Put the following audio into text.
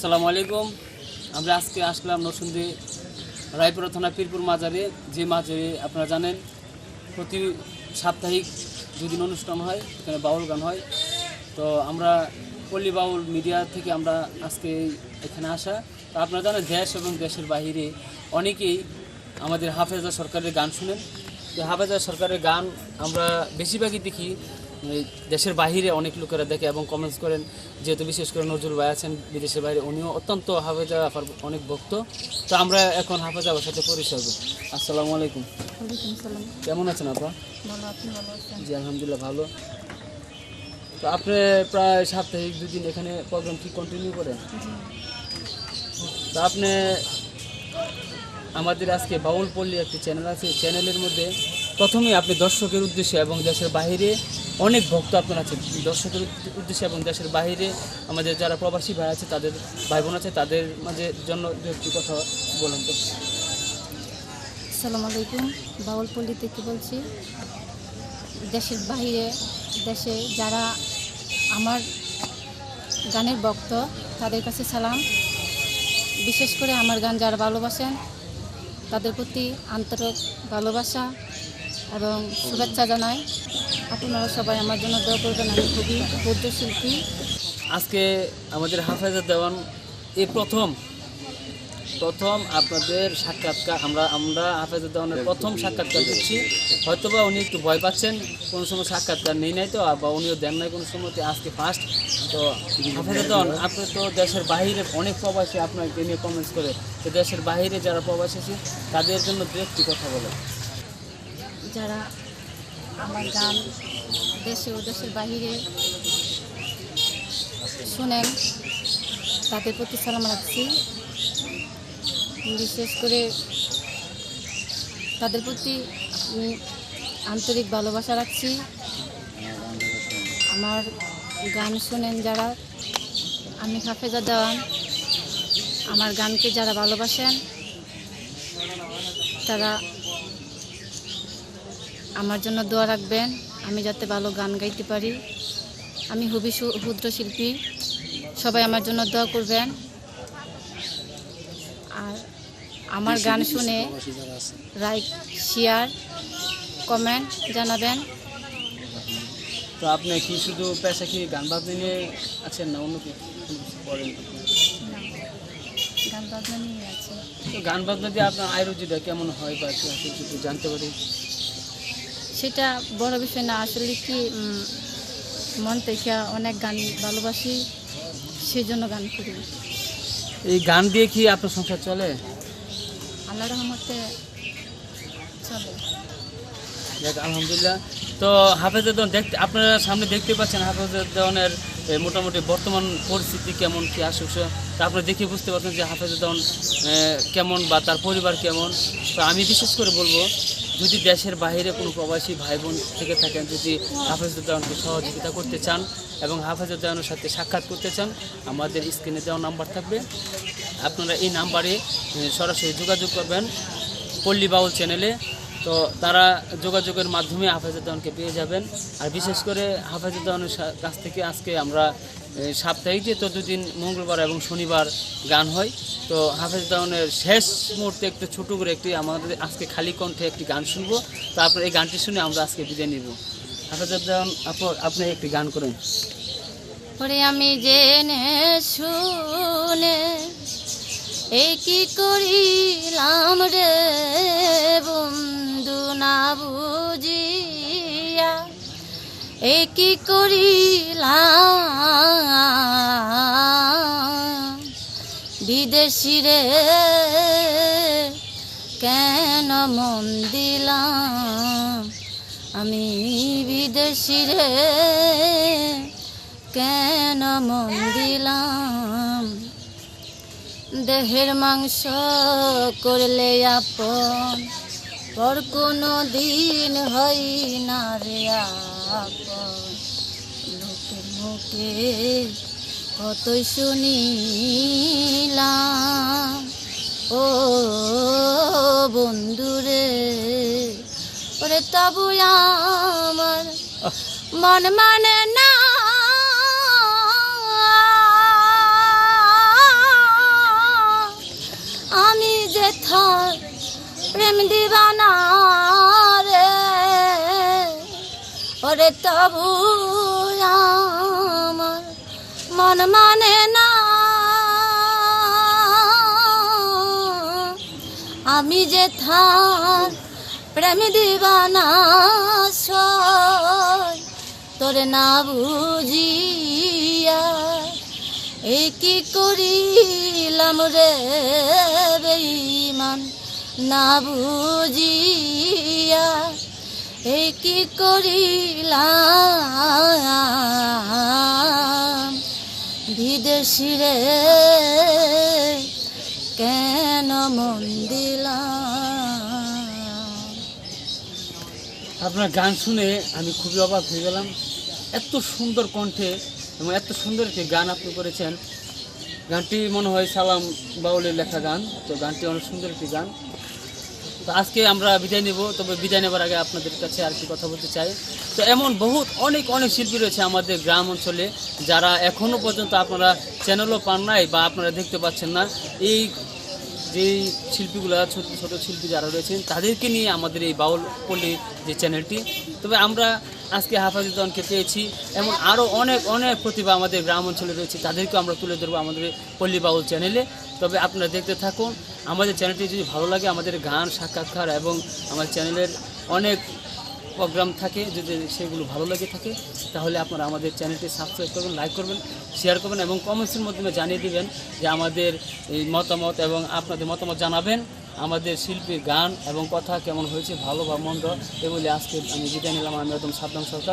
আসসালামু আলাইকুম। আমরা আজকে আসলাম নরসিংদী রায়পুরা থানা পীরপুর মাজারে। যে মাজারে আপনারা জানেন, প্রতি সাপ্তাহিক দুদিন অনুষ্ঠান হয়, এখানে বাউল গান হয়। তো আমরা পল্লী বাউল মিডিয়া থেকে আমরা আজকে এখানে আসা। তো আপনারা জানেন, দেশ এবং দেশের বাহিরে অনেকেই আমাদের হাফেজা সরকারের গান শুনেন। তো হাফেজা সরকারের গান আমরা বেশিরভাগই দেখি দেশের বাইরে অনেক লোকেরা দেখে এবং কমেন্টস করেন যেহেতু বিশেষ করে নজরুল ভাই আছেন বিদেশের বাইরে উনিও অত্যন্ত হাফেজা আফার অনেক ভক্ত। তো আমরা এখন হাফেজা আবার সাথে পরিচয় হব আসসালামু আলাইকুম। কেমন আছেন আপা? জি আলহামদুলিল্লাহ ভালো। তো আপনি প্রায় সাপ্তাহিক দুদিন এখানে প্রোগ্রাম কি কন্টিনিউ করেন? তো আপনি আমাদের আজকে বাউল পল্লী একটি চ্যানেল আছে চ্যানেলের মধ্যে প্রথমে আপনি দর্শকের উদ্দেশ্যে এবং দেশের বাইরে অনেক ভক্ত আপনার আছে দর্শকের উদ্দ- উদ্দেশ্যে এবং দেশের বাইরে আমাদের যারা প্রবাসী ভাই আছে, তাদের ভাই বোন আছে, তাদের মাঝে জন্য একটি কথা বলেন তো। আসসালামু আলাইকুম বাউলপল্লী থেকে বলছি? দেশের বাইরে দেশে যারা আমার গানের ভক্ত, তাদের কাছে সালাম। বিশেষ করে আমার গান যারা ভালোবাসেন, তাদের প্রতি আন্তরিক ভালোবাসা। এবং শুভেচ্ছা জানাই। আপনারা সবাই আমার জন্য দোয়া করবেন, আমি খুবই ক্ষুদ্র শিল্পী আজকে আমাদের হাফেজা দেওয়ান এই প্রথম প্রথম আপনাদের সাক্ষাৎকার, আমরা আমরা হাফেজা দেওয়ানের প্রথম সাক্ষাৎকার দিচ্ছি হয়তোবা উনি একটু ভয় পাচ্ছেন, কোনো সময় সাক্ষাৎকার নেই নাই তো বা উনিও দেন নাই কোনো সময় আজকে ফার্স্ট তো হাফেজা দেওয়ান, আপনি তো দেশের বাইরে অনেক প্রবাসী আপনাকে নিয়ে কমেন্টস করে, তো দেশের বাইরে যারা প্রবাসী আছে, তাদের জন্য দু একটি কথা বলে যারা আমার গান দেশে ও দেশের বাহিরে শুনেন, তাদের প্রতি সালাম রাখছি। বিশেষ করে তাদের প্রতি আমি আন্তরিক ভালোবাসা রাখছি। আমার গান শুনেন যারা, আমি হাফেজা দেওয়ান। আমার গানকে যারা ভালোবাসেন, তারা আমার জন্য দোয়া রাখবেন আমি যাতে ভালো গান গাইতে পারি। আমি সু- ক্ষুদ্র শিল্পী সবাই আমার জন্য দোয়া করবেন। আর আমার গান শুনে লাইক শেয়ার কমেন্ট জানাবেন। তো আপনি কি শুধু পেশা কি গান বাজনা নিয়ে আছেন না অন্য কিছু করেন গান বাজনা নিয়ে আছে। তো গান বাজনা দিয়ে আপনার আয়ুর্বেদটা কেমন হয় বা কিছু জানতে পারি। সেটা বড় বিষয় না। আসলে কি মন থেকে অনেক গান ভালোবাসি সেই জন্য গান করি। এই গান দিয়ে কি আপনার সংসার চলে? আল্লাহ রহমতে চলে। আলহামদুলিল্লাহ। তো হাফেজের দেওয়ান দেখতে আপনারা সামনে দেখতে পাচ্ছেন হাফেজের দেওয়ানের মোটামুটি বর্তমান পরিস্থিতি কেমন কি আসে তা আপনারা দেখে বুঝতে পারছেন যে হাফেজের দেওয়ান কেমন বা তার পরিবার কেমন। তো আমি বিশেষ করে বলব যদি দেশের বাইরে কোনো প্রবাসী ভাই বোন থেকে থাকেন, যদি হাফেজুর দেওয়ানকে সহযোগিতা করতে চান এবং হাফেজুর দেওয়ানের সাথে সাক্ষাৎ করতে চান, আমাদের স্ক্রিনে দেওয়া নাম্বার থাকবে। আপনারা এই নাম্বারে সরাসরি যোগাযোগ করবেন পল্লী বাউল চ্যানেলে। তো তারা যোগাযোগের মাধ্যমে হাফেজুদ্দানকে পেয়ে যাবেন। আর বিশেষ করে হাফেজুদ্দানের কাছ থেকে আজকে আমরা সাপ্তাহিক যে দুদিন মঙ্গলবার এবং শনিবার গান হয়, তো হাফেজুদ্দানের শেষ মুহূর্তে একটু ছোটো করে একটি আমাদের আজকে খালি কণ্ঠে একটি গান শুনব। তারপর এই গানটি শুনে আমরা আজকে বিদায় নিব। হাফেজুদ্দান আপনি একটি গান করেন। পরে আমি জেনে শুনে কি করিলাম রে বন্ধু না এই কি করিলাম। বিদেশি রে, কেন মন দিলাম? আমি বিদেশি রে, কেন মন দিলাম? দেহের মাংস করলে আপন, পর কোনো দিন হয় না রে লোকে লোকে কত কতই শুনিলাম? ও বন্ধুরে, ওরে তবু আমার মন মানে না। আমি যে থর প্রেম দিবানা ওরে তবু আমার মন মানে না। আমি যে থার প্রেম দিবানা তোরে না বুঝিয়া এই কি করিলাম রে বেঈমান? না বুঝিয়া এই কি করিলাম? বিদেশি রে, কেন মন আপনার গান শুনে আমি খুবই অবাক হয়ে গেলাম। এত সুন্দর কণ্ঠে এবং এত সুন্দর একটি গান আপনি করেছেন। গানটি মনে হয় সালাম বাউলের লেখা গান, তো গানটি অনেক সুন্দর একটি গান। তো আজকে আমরা বিদায় নেব। তবে বিদায় নেবার আগে আপনাদের কাছে আর কি কথা বলতে চাই। তো এমন বহুত অনেক অনেক শিল্পী রয়েছে আমাদের গ্রাম অঞ্চলে, যারা এখনও পর্যন্ত আপনারা চ্যানেলও পান নাই বা আপনারা দেখতে পাচ্ছেন না। এই যেই শিল্পীগুলো, ছোট ছোট শিল্পী যারা রয়েছেন, তাদেরকে নিয়ে আমাদের এই বাউল পল্লী যে চ্যানেলটি তবে আমরা আজকে হাফাজুদ্দানকে পেয়েছি। এমন আরও অনেক অনেক প্রতিভা আমাদের গ্রাম অঞ্চলে রয়েছে, তাদেরকেও আমরা তুলে ধরবো আমাদের পল্লী বাউল চ্যানেলে তবে আপনারা দেখতে থাকুন আমাদের চ্যানেলটি যদি ভালো লাগে, আমাদের গান, সাক্ষাৎকার এবং আমার চ্যানেলের অনেক প্রোগ্রাম থাকে, যদি সেগুলো ভালো লাগে থাকে, তাহলে আপনারা আমাদের চ্যানেলটি সাবস্ক্রাইব করবেন, লাইক করবেন, শেয়ার করবেন এবং কমেন্টসের মাধ্যমে জানিয়ে দিবেন যে আমাদের এই মতামত এবং আপনাদের মতামত জানাবেন, আমাদের শিল্পীর গান এবং কথা কেমন হয়েছে, ভালো বা মন্দ, এগুলি আজকে আমি জিতে নিলাম। আমি একদম সাবধান সরকার।